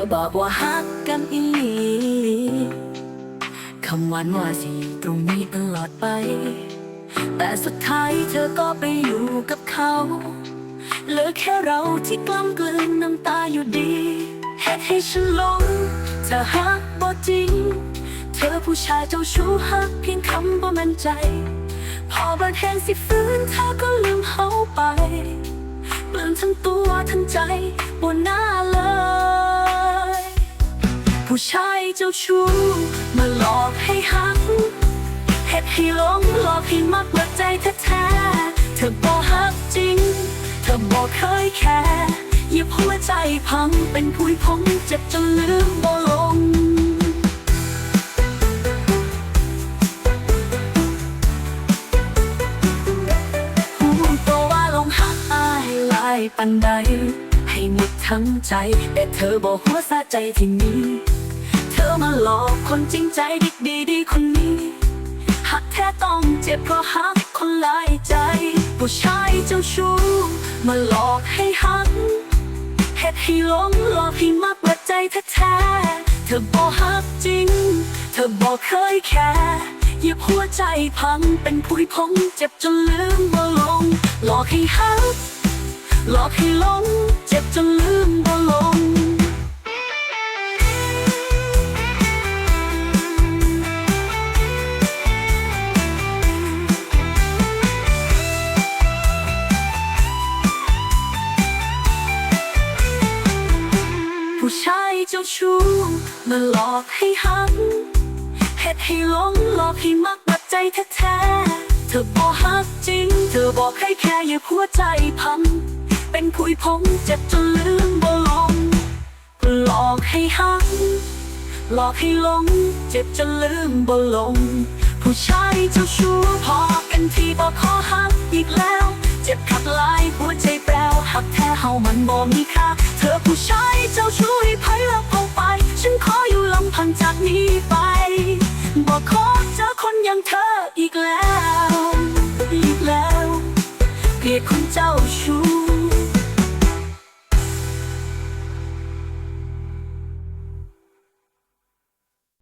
อบอกว่าฮักกันอีหลีคำหวานว่าสิตรงนี้ตลอดไป แต่สุดท้ายเธอก็ไปอยู่กับเขาเหลือแค่เราที่กล้ำกลืนน้ำตาอยู่ดีเหตุให้ฉันหลงเธอฮักบ่จริง เธอผู้ชายเจ้าชู้ฮักเพียงคำบ่มั่นใจ พอบัดแห่งสิฟื้นเธอก็ลืมเขาไปเปลือนทั้งตัวทั้งใจบนหน้าเลย ผู้ชายเจ้าชู้มาหลอกให้หักเฮ็ดให้หลงหลอกให้มักเบิดใจแท้ๆเธอบอกหักจริง เธอบอกเคยแค่หยิบหัวใจพังเป็นผุยพงเจ็บจนลืมบ่ลงหูตัวว่าลงหักอายลายปันใดให้หมดทั้งใจ แต่เธอบอกหัวซาใจที่มีเธ อมาหลอกคนจริงใจดีดีดีคนนี้ หักแท้ต้องเจ็บเพราะหักคนหลายใจ ผู้ชายเจ้าชู้มาหลอกให้หักเฮ็ดให้หลงหลอกให้มักเปิดใจแท้ๆเธอบอกหักจริง เธอบอกเคยแค่หยิบหัวใจพังเป็นผุยพงเจ็บจนลืมบ่ลง หลอกให้หักหลอกให้หลง เจ็บจนลืมบ่ลง เจ้าชู้มาหลอกให้หักเฮ็ดให้หลงหลอกให้มักบัดใจแท้ๆเธอบอกหักจริง เธอบอกให้แค่อย่าหัวใจพัง เป็นผุยพงเจ็บจนลืมบ่ลงหลอกให้หักหลอกให้หลง เจ็บจนลืมบ่ลง ผู้ชายเจ้าชู้ เฮามันบ่มีค่า เธอผู้ชายเจ้าชู้ให้ไพ่แล้วเอาไป ฉันขออยู่ลำพังจากนี้ไป บอกขอเจอคนอย่างเธออีกแล้ว